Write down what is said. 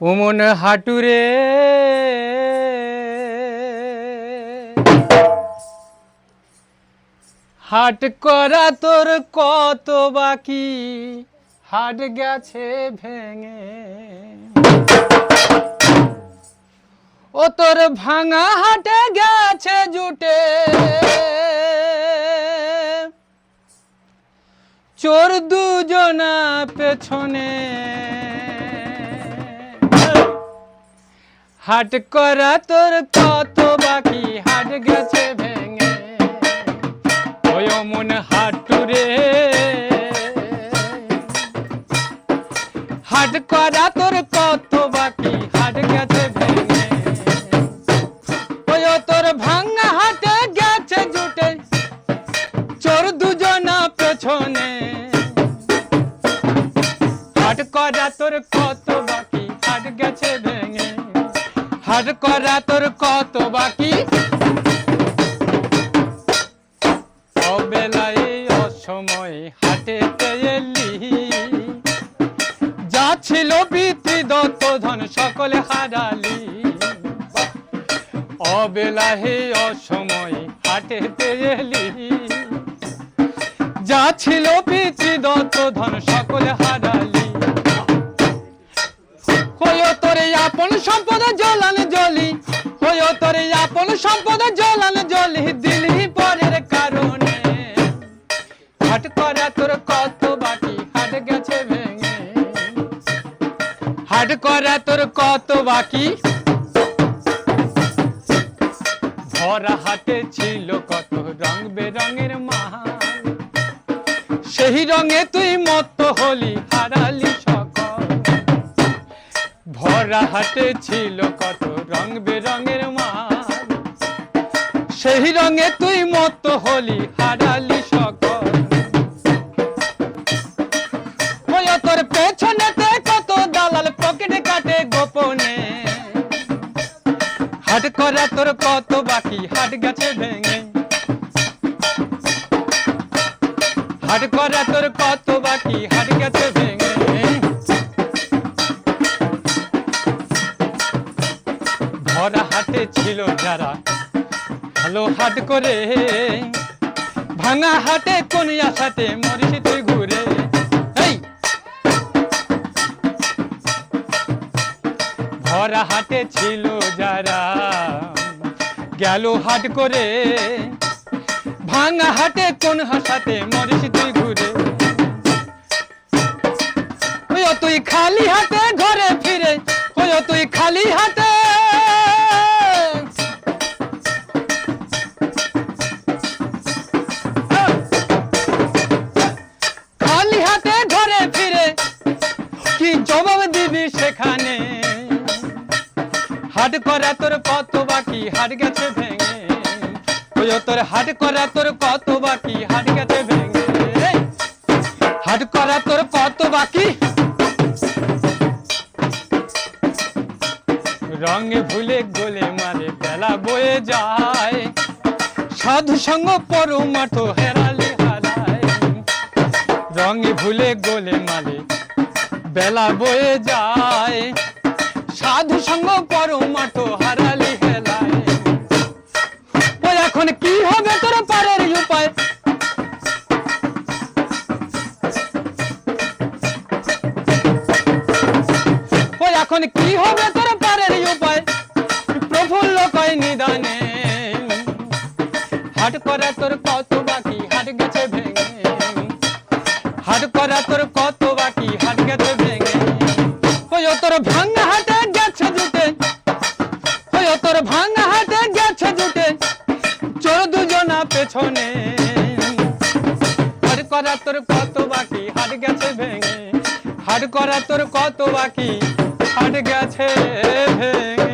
ওমন হাটুরে। হাট করা তোর কত বাকি? হাট গেছে ভেঙে। ও তোর ভাঙা হাটে গেছে জুটে। চোর দুজনা পেছনে। হাট করা তোর কত বাকি? হাট গেছে ভেঙে। ওই মন হাটুরে। হাট করা তোর কত বাকি? হাট গেছে ভেঙে। ওই তোর ভাঙা হাটে গেছে জুটে। চোর দুজনা পেছনে। হাট করা তোর কত বাকি? হাট গেছে ভেঙে। হাট করা তোর কত বাকি? অসময় এলি। যা ছিল পিতৃ দত্ত ধন সকলে হারালি। অবেলাহে অসময় হাটেতে এলি। যা ছিল পিতৃ দত্ত ধন সকলে হারালি। আপন সম্পদ জলান জলি হইও তোরে আপন সম্পদ জলান জলি দিলি পরের কারণে। হাট করা তোর কত বাকি হাট গেছে ভেঙে। হাট করা তোর কত বাকি ভরা হাতে ছিল কত রং বেরঙের মাল সেই রঙে তুই মত হলি, হারালি ভরা হাতে ছিল কত রং বেরঙের মাল। সেই রঙে তুই মত হলি, হারালি সকল। তোর পেছনেতে কত দালাল, পকেট কাটে গোপনে। হাট করা তোর কত বাকি, হাট গেছে ভেঙে। হাট করা তোর কত বাকি, হাট গেছে ভেঙে। ভরা হাটে ছিল যারা। ভালো হাট করে, ভাঙা হাটে কোন আশাতে মরিস তুই ঘুরে। ভরা হাটে ছিল যারা, গেল হাট করে, ভাঙা হাটে কোন হাসাতে মরিস তুই ঘুরে। তুই খালি হাতে ঘরে ফিরে তুই খালি হাতে সেখানে। হাট করা তোর কত বাকি হাট গেছে ভেঙে। ওই তোর হাট করা তোর কত বাকি হাট গেছে ভেঙে। হাট করা তোর কত বাকি রঙে ভুলে গোলে মারে বেলা বয়ে যায়। সাধু সঙ্গ মাঠো হেরালে হারায়। রঙে ভুলে গোলে মারে বেলা বয়ে যায়। সাধু সঙ্গ পরু মাঠো হারালি হেলায়। এখন কি হবে তোর পারের উপায়? এখন কি হবে তোর পারের উপায়? প্রফুল্ল কয় নিদানে। হাট করা তোর কত বাকি, হাট গেছে ভেঙে। হাট করা তোর কত বাকি, হাট গেছে করা তোর কত বাকি? হাট গেছে ভেঙে। হাট করা তোর কত বাকি? হাট গেছে ভেঙে।